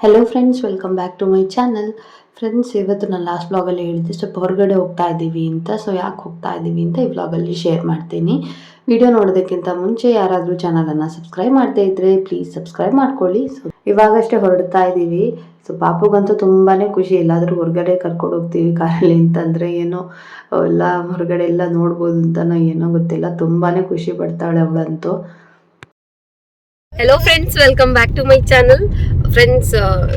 Hello friends welcome back to my channel friends ಇವತ್ತು ನಾನು last ಬ್ಲಾಗಲ್ಲಿ ಹೇಳಿದ್ದೆ ಸ್ವಲ್ಪ ಹೊರಗಡೆ ಹೋಗ್ತಾ ಇದ್ದೀವಿ ಅಂತ ಸೊ ಯಾಕೆ ಹೋಗ್ತಾ ಇದ್ದೀವಿ ಅಂತ ಈ ಬ್ಲಾಗಲ್ಲಿ ಶೇರ್ ಮಾಡ್ತೀನಿ. ವಿಡಿಯೋ ನೋಡೋದಕ್ಕಿಂತ ಮುಂಚೆ ಯಾರಾದರೂ ಚಾನಲನ್ನು ಸಬ್ಸ್ಕ್ರೈಬ್ ಮಾಡದೇ ಇದ್ದರೆ ಪ್ಲೀಸ್ ಸಬ್ಸ್ಕ್ರೈಬ್ ಮಾಡ್ಕೊಳ್ಳಿ. ಸೊ ಇವಾಗಷ್ಟೇ ಹೊರಡ್ತಾ ಇದ್ದೀವಿ. ಸೊ ಪಾಪುಗಂತೂ ತುಂಬಾ ಖುಷಿ, ಎಲ್ಲಾದರೂ ಹೊರಗಡೆ ಕರ್ಕೊಂಡು ಹೋಗ್ತೀವಿ ಕಾರಲ್ಲಿ ಅಂತಂದರೆ ಏನೋ, ಎಲ್ಲ ಹೊರಗಡೆ ಎಲ್ಲ ನೋಡ್ಬೋದು ಅಂತನೋ ಏನೋ ಗೊತ್ತಿಲ್ಲ ತುಂಬಾ ಖುಷಿ ಪಡ್ತಾಳೆ ಅವಳಂತೂ. Hello friends welcome back to my channel friends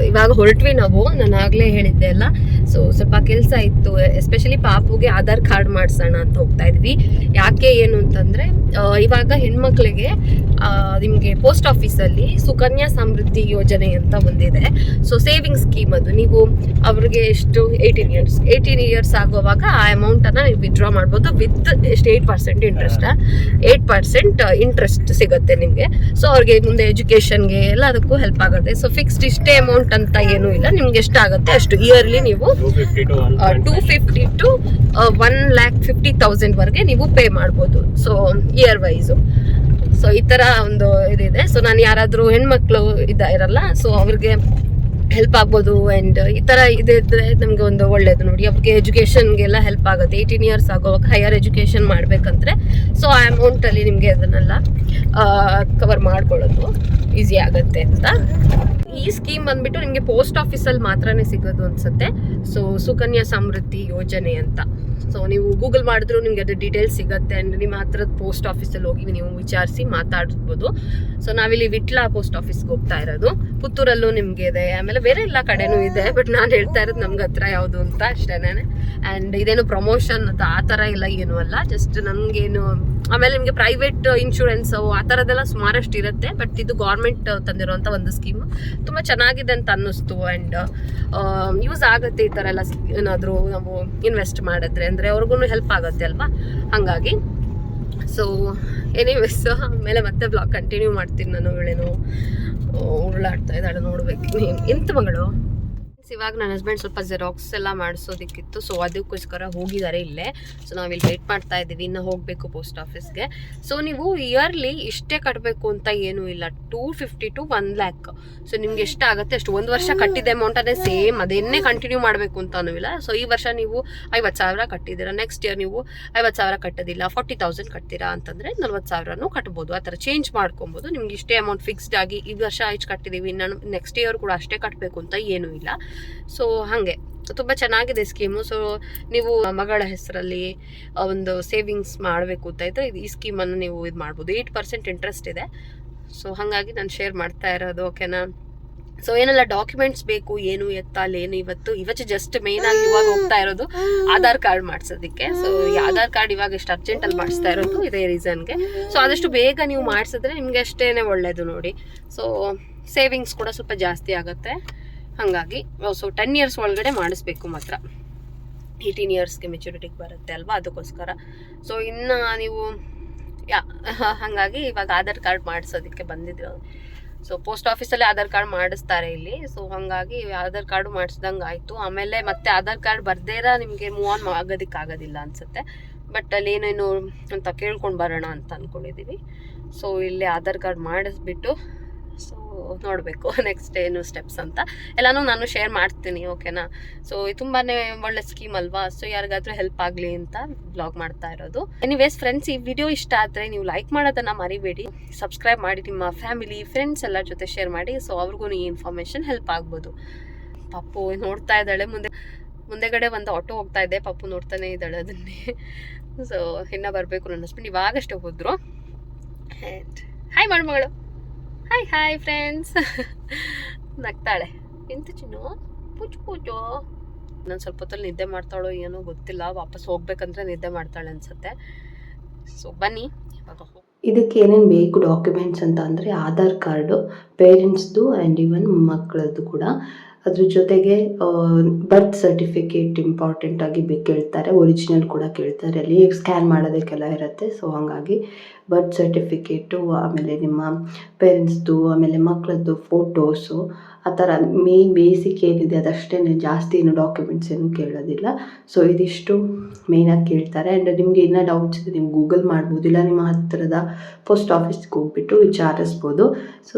ಇವಾಗ ಹೊರಟ್ವಿ ನಾವು, ನಾನು ಆಗಲೇ ಹೇಳಿದ್ದೆ ಅಲ್ಲ. ಸೊ ಸ್ವಲ್ಪ ಕೆಲಸ ಇತ್ತು ಎಸ್ಪೆಷಲಿ ಪಾಪುಗೆ ಆಧಾರ್ ಕಾರ್ಡ್ ಮಾಡಿಸೋಣ ಅಂತ ಹೋಗ್ತಾ ಇದ್ವಿ. ಯಾಕೆ ಏನು ಅಂತಂದರೆ ಇವಾಗ ಹೆಣ್ಮಕ್ಳಿಗೆ ನಿಮಗೆ ಪೋಸ್ಟ್ ಆಫೀಸಲ್ಲಿ ಸುಕನ್ಯಾ ಸಮೃದ್ಧಿ ಯೋಜನೆ ಅಂತ ಒಂದಿದೆ. ಸೊ ಸೇವಿಂಗ್ ಸ್ಕೀಮ್ ಅದು. ನೀವು ಅವ್ರಿಗೆ ಎಷ್ಟು ಏಯ್ಟೀನ್ ಇಯರ್ಸ್ ಏಯ್ಟೀನ್ ಇಯರ್ಸ್ ಆಗುವಾಗ ಆ ಅಮೌಂಟನ್ನು ನೀವು ವಿತ್ಡ್ರಾ ಮಾಡ್ಬೋದು ವಿತ್ ಎಷ್ಟು eight percent interest eight percent interest ಸಿಗುತ್ತೆ ನಿಮಗೆ. ಸೊ ಅವ್ರಿಗೆ ಮುಂದೆ ಎಜುಕೇಷನ್ಗೆ ಎಲ್ಲದಕ್ಕೂ ಹೆಲ್ಪ್ ಆಗುತ್ತೆ. ಸೊ ಫಿಕ್ಸ್ಡ್ ಇಷ್ಟೇ ಅಮೌಂಟ್ ಅಂತ ಏನೂ ಇಲ್ಲ. ನಿಮ್ಗೆ ಎಷ್ಟಾಗುತ್ತೆ ಅಷ್ಟು ಇಯರ್ಲಿ ನೀವು two fifty to one lakh fifty thousand ವರೆಗೆ ನೀವು ಪೇ ಮಾಡ್ಬೋದು. ಸೊ ಇಯರ್ ವೈಸು ಸೊ ಈ ಥರ ಒಂದು ಇದಿದೆ. ಸೊ ನಾನು ಯಾರಾದರೂ ಹೆಣ್ಮಕ್ಳು ಇದ ಇರಲ್ಲ. ಸೊ ಅವ್ರಿಗೆ ಹೆಲ್ಪ್ ಆಗ್ಬೋದು ಆ್ಯಂಡ್ ಈ ಥರ ಇದ್ರೆ ನಮಗೆ ಒಂದು ಒಳ್ಳೇದು ನೋಡಿ. ಅವ್ರಿಗೆ ಎಜುಕೇಷನ್ಗೆಲ್ಲ ಹೆಲ್ಪ್ ಆಗುತ್ತೆ. ಏಯ್ಟೀನ್ ಇಯರ್ಸ್ ಆಗೋವಾಗ ಹೈಯರ್ ಎಜುಕೇಷನ್ ಮಾಡಬೇಕಂದ್ರೆ ಸೊ ಆ ಅಮೌಂಟಲ್ಲಿ ನಿಮಗೆ ಅದನ್ನೆಲ್ಲ ಕವರ್ ಮಾಡ್ಕೊಳ್ಳೋದು ಈಸಿ ಆಗುತ್ತೆ ಅಂತ. ಈ ಸ್ಕೀಮ್ ಬಂದ್ಬಿಟ್ಟು ನಿಮಗೆ ಪೋಸ್ಟ್ ಆಫೀಸಲ್ಲಿ ಮಾತ್ರನೇ ಸಿಗೋದು ಅನ್ಸುತ್ತೆ. ಸೊ ಸುಕನ್ಯಾ ಸಮೃದ್ಧಿ ಯೋಜನೆ ಅಂತ. ಸೊ ನೀವು ಗೂಗಲ್ ಮಾಡಿದ್ರು ನಿಮಗೆ ಅದು ಡೀಟೇಲ್ಸ್ ಸಿಗುತ್ತೆ ಅಂಡ್ ನಿಮ್ಮ ಹತ್ರದ ಪೋಸ್ಟ್ ಆಫೀಸಲ್ಲಿ ಹೋಗಿ ನೀವು ವಿಚಾರಿಸಿ ಮಾತಾಡ್ಬೋದು. ಸೊ ನಾವಿಲ್ಲಿ ವಿಟ್ಲ ಪೋಸ್ಟ್ ಆಫೀಸ್ಗೆ ಹೋಗ್ತಾ ಇರೋದು. ಪುತ್ತೂರಲ್ಲೂ ನಿಮಗೆ ಇದೆ. ಆಮೇಲೆ ಬೇರೆ ಎಲ್ಲ ಕಡೆನೂ ಇದೆ ಬಟ್ ನಾನು ಹೇಳ್ತಾ ಇರೋದು ನಮ್ಗೆ ಹತ್ರ ಯಾವುದು ಅಂತ ಅಷ್ಟೇನೆ. ಆ್ಯಂಡ್ ಇದೇನು ಪ್ರಮೋಷನ್ ಅಂತ ಆ ಥರ ಇಲ್ಲ ಏನೂ ಅಲ್ಲ. ಜಸ್ಟ್ ನಮಗೇನು ಆಮೇಲೆ ನಿಮಗೆ ಪ್ರೈವೇಟ್ ಇನ್ಶೂರೆನ್ಸು ಆ ಥರದ್ದೆಲ್ಲ ಸುಮಾರಷ್ಟು ಇರುತ್ತೆ ಬಟ್ ಇದು ಗೌರ್ಮೆಂಟ್ ತಂದಿರುವಂಥ ಒಂದು ಸ್ಕೀಮ್ ತುಂಬ ಚೆನ್ನಾಗಿದೆ ಅಂತ ಅನ್ನಿಸ್ತು. ಆ್ಯಂಡ್ ಯೂಸ್ ಆಗುತ್ತೆ ಈ ಥರ ಎಲ್ಲ ಏನಾದರೂ ನಾವು ಇನ್ವೆಸ್ಟ್ ಮಾಡಿದ್ರೆ. ಅಂದರೆ ಅವ್ರಿಗೂ ಹೆಲ್ಪ್ ಆಗುತ್ತೆ ಅಲ್ವಾ? ಹಾಗಾಗಿ. ಸೊ ಎನಿವೇಸ್ ಆಮೇಲೆ ಮತ್ತೆ ಬ್ಲಾಗ್ ಕಂಟಿನ್ಯೂ ಮಾಡ್ತೀನಿ ನಾನು ಇವಳೇನು ಉರುಳಾಡ್ತಾ ಇದ್ದಾಳೆ ನೋಡ್ಬೇಕು. ಎಂತ ಮಗಳು? ಇವಾಗ ನನ್ನ ಹಸ್ಬೆಂಡ್ ಸ್ವಲ್ಪ ಜೆರಾಕ್ಸ್ ಎಲ್ಲ ಮಾಡಿಸೋದಕ್ಕಿತ್ತು ಸೊ ಅದಕ್ಕೋಸ್ಕರ ಹೋಗಿದ್ದಾರೆ ಇಲ್ಲೇ ಸೊ ನಾವಿಲ್ಲಿ ವೇಟ್ ಮಾಡ್ತಾ ಇದ್ದೀವಿ ಇನ್ನು ಹೋಗಬೇಕು ಪೋಸ್ಟ್ ಆಫೀಸ್ಗೆ ಸೊ ನೀವು ಇಯರ್ಲಿ ಇಷ್ಟೇ ಕಟ್ಟಬೇಕು ಅಂತ ಏನೂ ಇಲ್ಲ two fifty to one lakh so ನಿಮ್ಗೆ ಎಷ್ಟಾಗುತ್ತೆ ಅಷ್ಟು ಒಂದು ವರ್ಷ ಕಟ್ಟಿದ್ದ ಅಮೌಂಟನ್ನೇ ಸೇಮ್ ಅದೇನೇ ಕಂಟಿನ್ಯೂ ಮಾಡಬೇಕು ಅಂತನೂ ಇಲ್ಲ ಸೊ ಈ ವರ್ಷ ನೀವು ಐವತ್ತು ಸಾವಿರ ಕಟ್ಟಿದ್ದೀರಾ ನೆಕ್ಸ್ಟ್ ಇಯರ್ ನೀವು ಐವತ್ತು ಸಾವಿರ ಕಟ್ಟೋದಿಲ್ಲ ಫಾರ್ಟಿ ತೌಸಂಡ್ ಕಟ್ತೀರಾ ಅಂತಂದರೆ ನಲ್ವತ್ತು ಸಾವಿರನೂ ಕಟ್ಬೋದು ಆ ಥರ ಚೇಂಜ್ ಮಾಡ್ಕೊಬೋದು ನಿಮ್ಗೆ ಇಷ್ಟೇ ಅಮೌಂಟ್ ಫಿಕ್ಸ್ಡ್ ಆಗಿ ಈ ವರ್ಷ ಆಯ್ತು ಕಟ್ಟಿದ್ದೀವಿ ನಾನು ನೆಕ್ಸ್ಟ್ ಇಯರ್ ಕೂಡ ಅಷ್ಟೇ ಕಟ್ಟಬೇಕು ಅಂತ ಏನೂ ಇಲ್ಲ ಸೊ ಹಾಗೆ. ತುಂಬ ಚೆನ್ನಾಗಿದೆ ಸ್ಕೀಮು. ಸೊ ನೀವು ಮಗಳ ಹೆಸರಲ್ಲಿ ಒಂದು ಸೇವಿಂಗ್ಸ್ ಮಾಡಬೇಕು ಅಂತ ಇದ್ದರೆ ಇದು ಈ ಸ್ಕೀಮನ್ನು ನೀವು ಇದು ಮಾಡ್ಬೋದು. ಏಯ್ಟ್ ಪರ್ಸೆಂಟ್ ಇಂಟ್ರೆಸ್ಟ್ ಇದೆ. ಸೊ ಹಾಗಾಗಿ ನಾನು ಶೇರ್ ಮಾಡ್ತಾ ಇರೋದು ಓಕೆನಾ ಸೊ ಏನೆಲ್ಲ ಡಾಕ್ಯುಮೆಂಟ್ಸ್ ಬೇಕು, ಏನು ಎತ್ತಾಲ್ ಏನು ಇವತ್ತು? ಇವತ್ತು ಜಸ್ಟ್ ಮೇನ್ ಆಗಿ ಇವಾಗ ಹೋಗ್ತಾ ಇರೋದು ಆಧಾರ್ ಕಾರ್ಡ್ ಮಾಡಿಸೋದಕ್ಕೆ. ಸೊ ಆಧಾರ್ ಕಾರ್ಡ್ ಇವಾಗ ಎಷ್ಟು ಅರ್ಜೆಂಟಲ್ಲಿ ಮಾಡಿಸ್ತಾ ಇರೋದು ಇದೇ ರೀಸನ್ಗೆ ಸೊ ಆದಷ್ಟು ಬೇಗ ನೀವು ಮಾಡಿಸಿದ್ರೆ ನಿಮ್ಗೆ ಅಷ್ಟೇ ಒಳ್ಳೇದು ನೋಡಿ. ಸೊ ಸೇವಿಂಗ್ಸ್ ಕೂಡ ಸ್ವಲ್ಪ ಜಾಸ್ತಿ ಆಗುತ್ತೆ. ಹಾಗಾಗಿ ಸೊ ಟೆನ್ ಇಯರ್ಸ್ ಒಳಗಡೆ ಮಾಡಿಸ್ಬೇಕು ಮಾತ್ರ. ಏಯ್ಟೀನ್ ಇಯರ್ಸ್ಗೆ ಮೆಚುರಿಟಿಗೆ ಬರುತ್ತೆ ಅಲ್ವಾ? ಅದಕ್ಕೋಸ್ಕರ. ಸೊ ಇನ್ನು ನೀವು, ಯಾ, ಹಾಗಾಗಿ ಇವಾಗ ಆಧಾರ್ ಕಾರ್ಡ್ ಮಾಡಿಸೋದಕ್ಕೆ ಬಂದಿದ್ರು. ಸೊ ಪೋಸ್ಟ್ ಆಫೀಸಲ್ಲಿ ಆಧಾರ್ ಕಾರ್ಡ್ ಮಾಡಿಸ್ತಾರೆ ಇಲ್ಲಿ. ಸೊ ಹಾಗಾಗಿ ಆಧಾರ್ ಕಾರ್ಡು ಮಾಡಿಸ್ದಂಗೆ ಆಯಿತು. ಆಮೇಲೆ ಮತ್ತೆ ಆಧಾರ್ ಕಾರ್ಡ್ ಬರ್ದೇರ ನಿಮಗೆ ಮೂವ್ ಆನ್ ಆಗೋದಕ್ಕೆ ಆಗೋದಿಲ್ಲ ಅನಿಸುತ್ತೆ. ಬಟ್ ಅಲ್ಲಿ ಏನೇನು ಅಂತ ಕೇಳ್ಕೊಂಡು ಬರೋಣ ಅಂತ ಅಂದ್ಕೊಂಡಿದ್ದೀವಿ ಸೊ ಇಲ್ಲಿ ಆಧಾರ್ ಕಾರ್ಡ್ ಮಾಡಿಸ್ಬಿಟ್ಟು ಸೊ ನೋಡಬೇಕು ನೆಕ್ಸ್ಟ್ ಏನು ಸ್ಟೆಪ್ಸ್ ಅಂತ. ಎಲ್ಲನೂ ನಾನು ಶೇರ್ ಮಾಡ್ತೀನಿ ಓಕೆನಾ ಸೊ ತುಂಬಾ ಒಳ್ಳೆ ಸ್ಕೀಮ್ ಅಲ್ವಾ? ಸೊ ಯಾರಿಗಾದ್ರೂ ಹೆಲ್ಪ್ ಆಗಲಿ ಅಂತ ಬ್ಲಾಗ್ ಮಾಡ್ತಾ ಇರೋದು. ಎನಿವೇಸ್ ಫ್ರೆಂಡ್ಸ್ ಈ ವಿಡಿಯೋ ಇಷ್ಟ ಆದರೆ ನೀವು ಲೈಕ್ ಮಾಡೋದನ್ನು ಮರಿಬೇಡಿ. ಸಬ್ಸ್ಕ್ರೈಬ್ ಮಾಡಿ, ನಿಮ್ಮ ಫ್ಯಾಮಿಲಿ ಫ್ರೆಂಡ್ಸ್ ಎಲ್ಲ ಜೊತೆ ಶೇರ್ ಮಾಡಿ. ಸೊ ಅವ್ರಿಗೂ ಈ ಇನ್ಫಾರ್ಮೇಷನ್ ಹೆಲ್ಪ್ ಆಗ್ಬೋದು. ಪಪ್ಪು ನೋಡ್ತಾ ಇದ್ದಾಳೆ, ಮುಂದೆ, ಮುಂದೆಗಡೆ ಒಂದು ಆಟೋ ಹೋಗ್ತಾ ಇದೆ. ಪಪ್ಪು ನೋಡ್ತಾನೆ ಇದ್ದಾಳೆ ಅದನ್ನೇ. ಸೊ ಇನ್ನೂ ಬರಬೇಕು ನನ್ನ ಹಸ್ಬೆಂಡ್ ಇವಾಗಷ್ಟೇ ಹೋದ್ರು. ಹಾಯ್ ಮಗಳು ಹಾಯ್ ಹಾಯ್ ಫ್ರೆಂಡ್ಸ್ ನಗ್ತಾಳೆ. ಎಂತ ಚಿನ್ನು? ಪೂಜು ಪೂಜು ನಾನು ಸ್ವಲ್ಪ ಹೊತ್ತಲ್ಲಿ ನಿದ್ದೆ ಮಾಡ್ತಾಳೋ ಏನೋ ಗೊತ್ತಿಲ್ಲ. ವಾಪಸ್ ಹೋಗ್ಬೇಕಂದ್ರೆ ನಿದ್ದೆ ಮಾಡ್ತಾಳೆ ಅನ್ಸುತ್ತೆ. ಸೊ ಬನ್ನಿ. ಇದಕ್ಕೆ ಏನೇನು ಬೇಕು ಡಾಕ್ಯುಮೆಂಟ್ಸ್ ಅಂತ ಅಂದರೆ ಆಧಾರ್ ಕಾರ್ಡು ಪೇರೆಂಟ್ಸ್ದು ಆ್ಯಂಡ್ ಇವನ್ ಮಕ್ಕಳದ್ದು ಕೂಡ. ಅದ್ರ ಜೊತೆಗೆ ಬರ್ತ್ ಸರ್ಟಿಫಿಕೇಟ್ ಇಂಪಾರ್ಟೆಂಟ್ ಆಗಿ ಕೇಳ್ತಾರೆ ಒರಿಜಿನಲ್ ಕೂಡ ಕೇಳ್ತಾರೆ. ಅಲ್ಲಿ ಸ್ಕ್ಯಾನ್ ಮಾಡೋದಕ್ಕೆಲ್ಲ ಇರುತ್ತೆ. ಸೊ ಹಾಗಾಗಿ ಬರ್ತ್ ಸರ್ಟಿಫಿಕೇಟು ಆಮೇಲೆ ನಿಮ್ಮ ಪೇರೆಂಟ್ಸ್ದು ಆಮೇಲೆ ಮಕ್ಕಳದ್ದು ಫೋಟೋಸು ಆ ಥರ ಮೇನ್ ಬೇಸಿಕ್ ಏನಿದೆ ಅದಷ್ಟೇ ಜಾಸ್ತಿ ಏನು ಡಾಕ್ಯುಮೆಂಟ್ಸ್ ಏನು ಕೇಳೋದಿಲ್ಲ. ಸೊ ಇದಿಷ್ಟು ಮೇಯ್ನಾಗಿ ಕೇಳ್ತಾರೆ. ಆ್ಯಂಡ್ ನಿಮಗೆ ಇನ್ನೂ ಡೌಟ್ಸ್ ಇದೆ ನೀವು ಗೂಗಲ್ ಮಾಡ್ಬೋದು. ಇಲ್ಲ, ನಿಮ್ಮ ಹತ್ತಿರದ ಪೋಸ್ಟ್ ಆಫೀಸ್ಗೆ ಹೋಗ್ಬಿಟ್ಟು ವಿಚಾರಿಸ್ಬೋದು. ಸೊ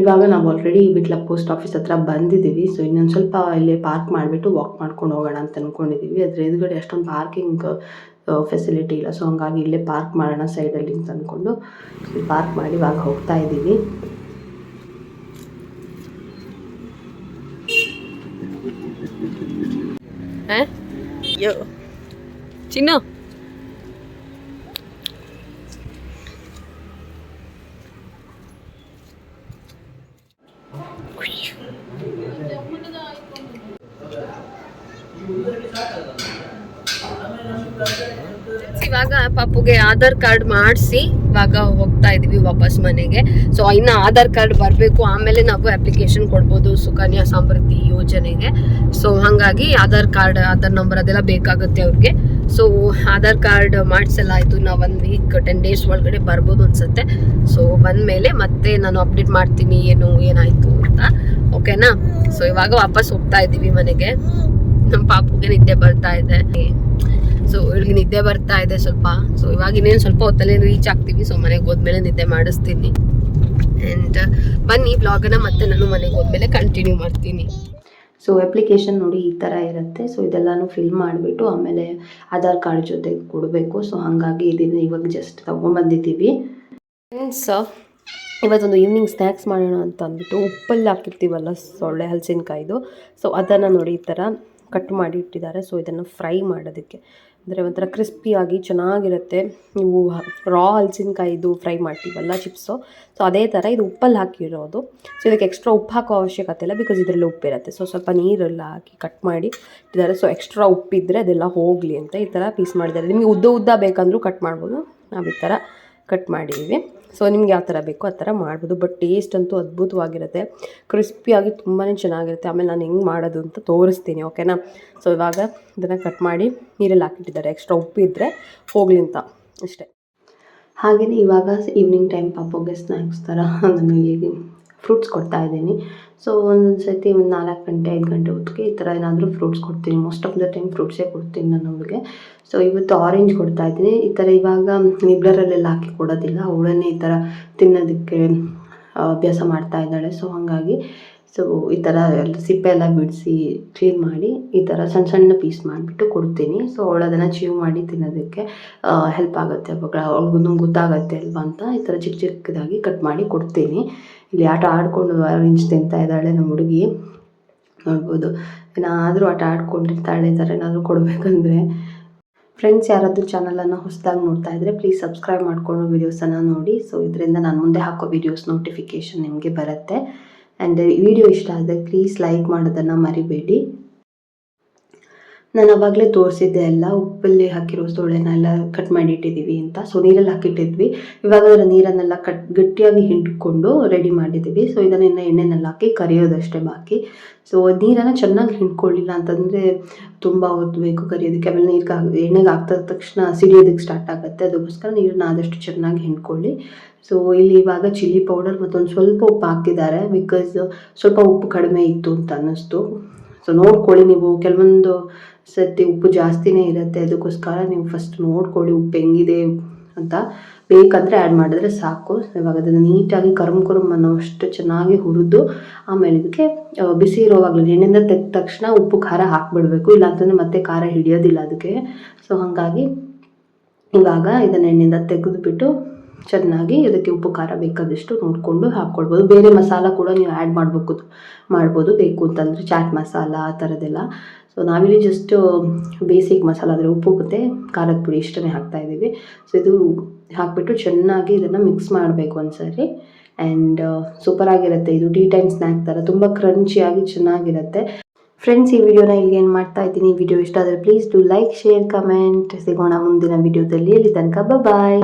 ಇವಾಗ ನಾವು ಆಲ್ರೆಡಿ ಬಿಟ್ಲ ಪೋಸ್ಟ್ ಆಫೀಸ್ ಹತ್ರ ಬಂದಿದ್ದೀವಿ ಸೊ ಇನ್ನೊಂದು ಸ್ವಲ್ಪ ಇಲ್ಲಿ ಪಾರ್ಕ್ ಮಾಡಿಬಿಟ್ಟು ವಾಕ್ ಮಾಡ್ಕೊಂಡು ಹೋಗೋಣ ಅಂತ ಅಂದ್ಕೊಂಡಿದ್ದೀವಿ ಅದ್ರ ಎದುರುಗಡೆ ಅಷ್ಟೊಂದು ಪಾರ್ಕಿಂಗ್ ಫೆಸಿಲಿಟಿ ಇಲ್ಲ. ಸೊ ಹಂಗಾಗಿ ಇಲ್ಲೇ ಪಾರ್ಕ್ ಮಾಡೋಣ ಸೈಡಲ್ಲಿ ಅಂತ ಅಂದ್ಕೊಂಡು ಪಾರ್ಕ್ ಮಾಡಿ ಇವಾಗ ಹೋಗ್ತಾ ಇದ್ದೀವಿ. ಚಿನ್ನು. ಇವಾಗ ಪಾಪುಗೆ ಆಧಾರ್ ಕಾರ್ಡ್ ಮಾಡಿಸಿ ಇವಾಗ ಹೋಗ್ತಾ ಇದೀವಿ ವಾಪಸ್ ಮನೆಗೆ. ಸೊ ಇನ್ನ ಆಧಾರ್ ಕಾರ್ಡ್ ಬರಬೇಕು, ಆಮೇಲೆ ನಾವು ಅಪ್ಲಿಕೇಶನ್ ಕೊಡ್ಬೋದು ಸುಕನ್ಯಾ ಸಮೃದ್ಧಿ ಯೋಜನೆಗೆ. ಸೊ ಹಾಗಾಗಿ ಆಧಾರ್ ಕಾರ್ಡ್, ಆಧಾರ್ ನಂಬರ್ ಅದೆಲ್ಲ ಬೇಕಾಗುತ್ತೆ ಅವ್ರಿಗೆ. ಸೊ ಆಧಾರ್ ಕಾರ್ಡ್ ಮಾಡಿಸಲ್ಲ ಆಯ್ತು, ನಾವು ಒಂದು ವೀಕ್ ಟೆನ್ ಡೇಸ್ ಒಳಗಡೆ ಬರ್ಬೋದು ಅನ್ಸುತ್ತೆ. ಸೊ ಬಂದ್ಮೇಲೆ ಮತ್ತೆ ನಾನು ಅಪ್ಡೇಟ್ ಮಾಡ್ತೀನಿ ಏನು, ಏನಾಯ್ತು ಅಂತ. ಓಕೆನಾ ಸೊ ಇವಾಗ ವಾಪಸ್ ಹೋಗ್ತಾ ಇದ್ದೀವಿ ಮನೆಗೆ. ನಮ್ಮ ಪಾಪುಗೆ ನಿದ್ದೆ ಬರ್ತಾ ಇದೆ. ಸೊ ಇವಳಿಗೆ ನಿದ್ದೆ ಬರ್ತಾ ಇದೆ ಸ್ವಲ್ಪ. ಸೊ ಇವಾಗ ಇನ್ನೇನು ಸ್ವಲ್ಪ ಹೊತ್ತಲ್ಲೇ ರೀಚ್ ಆಗ್ತೀವಿ. ಸೊ ಮನೆಗೆ ಹೋದ್ಮೇಲೆ ನಿದ್ದೆ ಮಾಡಿಸ್ತೀನಿ. ಆ್ಯಂಡ್ ಬನ್ನಿ ಬ್ಲಾಗನ್ನು ಮತ್ತೆ ನಾನು ಮನೆಗೆ ಹೋದ್ಮೇಲೆ ಕಂಟಿನ್ಯೂ ಮಾಡ್ತೀನಿ. ಸೊ ಅಪ್ಲಿಕೇಶನ್ ನೋಡಿ ಈ ಥರ ಇರುತ್ತೆ. ಸೊ ಇದೆಲ್ಲನೂ ಫಿಲ್ ಮಾಡಿಬಿಟ್ಟು ಆಮೇಲೆ ಆಧಾರ್ ಕಾರ್ಡ್ ಜೊತೆ ಕೊಡಬೇಕು. ಸೊ ಹಾಗಾಗಿ ಇದನ್ನು ಇವಾಗ ಜಸ್ಟ್ ತೊಗೊಂಬಂದಿದ್ದೀವಿ. ಫ್ರೆಂಡ್ಸ್ ಇವತ್ತೊಂದು ಈವ್ನಿಂಗ್ ಸ್ನ್ಯಾಕ್ಸ್ ಮಾಡೋಣ ಅಂತ ಅಂದ್ಬಿಟ್ಟು ಉಪ್ಪಲ್ಲಿ ಹಾಕಿರ್ತೀವಲ್ಲ ಸೊಳ್ಳೆ ಹಲಸಿನಕಾಯ್ದು. ಸೊ ಅದನ್ನು ನೋಡಿ ಈ ಥರ ಕಟ್ ಮಾಡಿ ಇಟ್ಟಿದ್ದಾರೆ. ಸೊ ಇದನ್ನು ಫ್ರೈ ಮಾಡೋದಕ್ಕೆ. ಅಂದರೆ ಒಂಥರ ಕ್ರಿಸ್ಪಿಯಾಗಿ ಚೆನ್ನಾಗಿರುತ್ತೆ. ನೀವು ರಾ ಹಲಸಿನಕಾಯಿದು ಫ್ರೈ ಮಾಡ್ತೀವಲ್ಲ ಚಿಪ್ಸು. ಸೊ, ಅದೇ ಥರ ಇದು ಉಪ್ಪಲ್ಲಿ ಹಾಕಿರೋದು. ಸೊ, ಇದಕ್ಕೆ ಎಕ್ಸ್ಟ್ರಾ ಉಪ್ಪು ಹಾಕೋ ಅವಶ್ಯಕತೆ ಇಲ್ಲ ಬಿಕಾಸ್ ಇದರಲ್ಲಿ ಉಪ್ಪಿರುತ್ತೆ ಸೊ, ಸ್ವಲ್ಪ ನೀರೆಲ್ಲ ಹಾಕಿ ಕಟ್ ಮಾಡಿ ಇಟ್ಟಿದ್ದಾರೆ. ಸೊ ಎಕ್ಸ್ಟ್ರಾ ಉಪ್ಪಿದ್ದರೆ ಅದೆಲ್ಲ ಹೋಗಲಿ ಅಂತ ಈ ಥರ ಪೀಸ್ ಮಾಡಿದ್ದಾರೆ. ನಿಮಗೆ ಉದ್ದ ಉದ್ದ ಬೇಕಂದರೂ ಕಟ್ ಮಾಡ್ಬೋದು. ನಾವು ಈ ಥರ ಕಟ್ ಮಾಡಿದ್ದೀವಿ. ಸೊ ನಿಮ್ಗೆ ಯಾವ ಥರ ಬೇಕೋ ಆ ಥರ ಮಾಡ್ಬೋದು. ಬಟ್ ಟೇಸ್ಟ್ ಅಂತೂ ಅದ್ಭುತವಾಗಿರುತ್ತೆ. ಕ್ರಿಸ್ಪಿಯಾಗಿ ತುಂಬಾ ಚೆನ್ನಾಗಿರುತ್ತೆ. ಆಮೇಲೆ ನಾನು ಹೆಂಗೆ ಮಾಡೋದು ಅಂತ ತೋರಿಸ್ತೀನಿ ಓಕೆನಾ ಸೊ ಇವಾಗ ಇದನ್ನು ಕಟ್ ಮಾಡಿ ನೀರಲ್ಲಿ ಹಾಕಿಟ್ಟಿದ್ದಾರೆ. ಎಕ್ಸ್ಟ್ರಾ ಉಪ್ಪು ಇದ್ದರೆ ಹೋಗಲಿ ಅಂತ. ಅಷ್ಟೇ. ಹಾಗೆಯೇ ಇವಾಗ ಈವ್ನಿಂಗ್ ಟೈಮ್ ಪಾಪೋಗೆ ಸ್ನ್ಯಾಕ್ಸ್ ಥರ ನಾನು ಇಲ್ಲಿ ಫ್ರೂಟ್ಸ್ ಕೊಡ್ತಾ ಇದ್ದೀನಿ. ಸೊ ಒಂದೊಂದು ಸರ್ತಿ ಒಂದು ನಾಲ್ಕು ಗಂಟೆ, ಐದು ಗಂಟೆ ಹೊತ್ತಿಗೆ ಈ ಥರ ಏನಾದರೂ ಫ್ರೂಟ್ಸ್ ಕೊಡ್ತೀನಿ. ಮೋಸ್ಟ್ ಆಫ್ ದ ಟೈಮ್ ಫ್ರೂಟ್ಸೇ ಕೊಡ್ತೀನಿ ನಾನು ಅವಳಿಗೆ. ಸೊ ಇವತ್ತು ಆರೆಂಜ್ ಕೊಡ್ತಾ ಇದ್ದೀನಿ. ಈ ಥರ ಇವಾಗ ನಿಬ್ಲರಲ್ಲೆಲ್ಲ ಹಾಕಿ ಕೊಡೋದಿಲ್ಲ. ಅವಳನ್ನೇ ಈ ಥರ ತಿನ್ನೋದಕ್ಕೆ, ಅಭ್ಯಾಸ ಮಾಡ್ತಾ ಇದ್ದಾಳೆ. ಸೊ ಹಾಗಾಗಿ ಸೊ ಈ ಥರ ಎಲ್ಲ ಸಿಪ್ಪೆ ಎಲ್ಲ ಬಿಡಿಸಿ ಕ್ಲೀನ್ ಮಾಡಿ ಈ ಥರ ಸಣ್ಣ ಸಣ್ಣ ಪೀಸ್ ಮಾಡಿಬಿಟ್ಟು ಕೊಡ್ತೀನಿ. ಸೊ ಅವಳು ಅದನ್ನು ಚೀವ್ ಮಾಡಿ ತಿನ್ನೋದಕ್ಕೆ ಹೆಲ್ಪ್ ಆಗುತ್ತೆ ಅವಾಗ ಅವ್ಳಿಗೂ ಗೊತ್ತಾಗುತ್ತೆ ಅಲ್ವಾ ಅಂತ ಈ ಥರ ಚಿಕ್ಕ ಚಿಕ್ಕದಾಗಿ ಕಟ್ ಮಾಡಿ ಕೊಡ್ತೀನಿ. ಇಲ್ಲಿ ಆಟ ಆಡಿಕೊಂಡು ಇಂಚ್ ತಿಂತಾ ಇದ್ದಾಳೆ ನಮ್ಮ ಹುಡುಗಿ. ನೋಡ್ಬೋದು. ಏನಾದರೂ ಆಟ ಆಡ್ಕೊಂಡಿರ್ತಾಳೆ ಈ ಥರ ಏನಾದರೂ ಕೊಡಬೇಕಂದ್ರೆ ಫ್ರೆಂಡ್ಸ್ ಯಾರಾದರೂ ಚಾನಲನ್ನು ಹೊಸದಾಗಿ ನೋಡ್ತಾ ಇದ್ದರೆ ಪ್ಲೀಸ್ ಸಬ್ಸ್ಕ್ರೈಬ್ ಮಾಡಿಕೊಂಡು ವೀಡಿಯೋಸನ್ನು ನೋಡಿ. ಸೊ ಇದರಿಂದ ನಾನು ಮುಂದೆ ಹಾಕೋ ವೀಡಿಯೋಸ್ ನೋಟಿಫಿಕೇಷನ್ ನಿಮಗೆ ಬರುತ್ತೆ. ಈ ವಿಡಿಯೋ ಇಷ್ಟ ಆದರೆ ಪ್ಲೀಸ್ ಲೈಕ್ ಮಾಡೋದನ್ನು ಮರಿಬೇಡಿ. ನಾನು ಅವಾಗಲೇ ತೋರಿಸಿದ್ದೆ ಎಲ್ಲ ಉಪ್ಪಲ್ಲಿ ಹಾಕಿರೋ ಸೊಳ್ಳೆನೆಲ್ಲ ಕಟ್ ಮಾಡಿ ಇಟ್ಟಿದ್ದೀವಿ ಅಂತ. ಸೊ ನೀರಲ್ಲಿ ಹಾಕಿಟ್ಟಿದ್ವಿ. ಇವಾಗ ಅದರ ನೀರನ್ನೆಲ್ಲ ಕಟ್ ಗಟ್ಟಿಯಾಗಿ ಹಿಂಡ್ಕೊಂಡು ರೆಡಿ ಮಾಡಿದ್ದೀವಿ. ಸೊ ಇದನ್ನು ಇನ್ನು ಎಣ್ಣೆನಲ್ಲಿ ಹಾಕಿ, ಕರಿಯೋದಷ್ಟೇ ಬಾಕಿ. ಸೊ ನೀರನ್ನು ಚೆನ್ನಾಗಿ ಹಿಂಡ್ಕೊಳ್ಳಿಲ್ಲ ಅಂತಂದರೆ ತುಂಬ ಹೊತ್ತು ಬೇಕು ಕರಿಯೋದಕ್ಕೆ. ಆಮೇಲೆ ನೀರಿಗೆ ಎಣ್ಣೆಗೆ ಹಾಕ್ದ ತಕ್ಷಣ ಸಿಡಿಯೋದಕ್ಕೆ ಸ್ಟಾರ್ಟ್ ಆಗುತ್ತೆ. ಅದಕ್ಕೋಸ್ಕರ ನೀರನ್ನ ಆದಷ್ಟು ಚೆನ್ನಾಗಿ ಹಿಂಡ್ಕೊಳ್ಳಿ. ಸೊ ಇಲ್ಲಿ ಇವಾಗ ಚಿಲ್ಲಿ ಪೌಡರ್ ಮತ್ತೊಂದು ಸ್ವಲ್ಪ ಉಪ್ಪು ಹಾಕಿದ್ದಾರೆ. ಬಿಕಾಸ್ ಸ್ವಲ್ಪ ಉಪ್ಪು ಕಡಿಮೆ ಇತ್ತು ಅಂತ ಅನ್ನಿಸ್ತು. ಸೊ ನೋಡ್ಕೊಳ್ಳಿ ನೀವು. ಕೆಲವೊಂದು ಸತಿ ಉಪ್ಪು ಜಾಸ್ತಿನೇ ಇರುತ್ತೆ. ಅದಕ್ಕೋಸ್ಕರ ನೀವು ಫಸ್ಟ್ ನೋಡ್ಕೊಳ್ಳಿ ಉಪ್ಪು ಹೆಂಗಿದೆ ಅಂತ. ಬೇಕಂದರೆ ಆ್ಯಡ್ ಮಾಡಿದ್ರೆ ಸಾಕು. ಇವಾಗ ಅದನ್ನು ನೀಟಾಗಿ ಕರುಮ್ ಕರುಮ್ ಅನ್ನೋ ಅಷ್ಟು ಚೆನ್ನಾಗಿ ಹುರಿದು, ಆಮೇಲೆ ಇದಕ್ಕೆ ಬಿಸಿ ಇರೋವಾಗಲೇ ಎಣ್ಣೆಯಿಂದ ತೆಗೆದ ತಕ್ಷಣ ಉಪ್ಪು ಖಾರ ಹಾಕಿಬಿಡ್ಬೇಕು. ಇಲ್ಲಾಂತಂದರೆ ಮತ್ತೆ ಖಾರ ಹಿಡಿಯೋದಿಲ್ಲ ಅದಕ್ಕೆ. ಸೊ ಹಾಗಾಗಿ ಇವಾಗ ಇದನ್ನು ಎಣ್ಣೆಯಿಂದ ತೆಗೆದುಬಿಟ್ಟು ಚೆನ್ನಾಗಿ ಇದಕ್ಕೆ ಉಪ್ಪು, ಖಾರ ಬೇಕಾದಷ್ಟು ನೋಡಿಕೊಂಡು ಹಾಕ್ಕೊಳ್ಬೋದು. ಬೇರೆ ಮಸಾಲ ಕೂಡ ನೀವು ಆ್ಯಡ್ ಮಾಡಬೇಕು, ಮಾಡ್ಬೋದು. ಬೇಕು ಅಂತಂದರೆ ಚಾಟ್ ಮಸಾಲ ಆ ಥರದ್ದೆಲ್ಲ ಸೊ ನಾವಿಲ್ಲಿ ಜಸ್ಟ್ ಬೇಸಿಕ್ ಮಸಾಲ ಅಂದರೆ ಉಪ್ಪು ಮತ್ತು ಖಾರದ ಪುಡಿ ಇಷ್ಟನೇ ಹಾಕ್ತಾ ಇದ್ದೀವಿ. ಸೊ ಇದು ಹಾಕ್ಬಿಟ್ಟು ಚೆನ್ನಾಗಿ ಇದನ್ನು ಮಿಕ್ಸ್ ಮಾಡಬೇಕು ಒಂದ್ಸರಿ. ಆ್ಯಂಡ್ ಸೂಪರಾಗಿರುತ್ತೆ ಇದು ಟೀ ಟೈಮ್ ಸ್ನ್ಯಾಕ್ ಥರ ತುಂಬ ಕ್ರಂಚಿಯಾಗಿ ಚೆನ್ನಾಗಿರುತ್ತೆ. ಫ್ರೆಂಡ್ಸ್ ಈ ವಿಡಿಯೋನ ಇಲ್ಲಿ ಏನು ಮಾಡ್ತಾ ಇದ್ದೀನಿ. ವಿಡಿಯೋ ಇಷ್ಟ ಆದರೆ please do like share comment ಸಿಗೋಣ ಮುಂದಿನ ವಿಡಿಯೋದಲ್ಲಿ. ಅಲ್ಲಿ ತನಕ ಬಾಯ್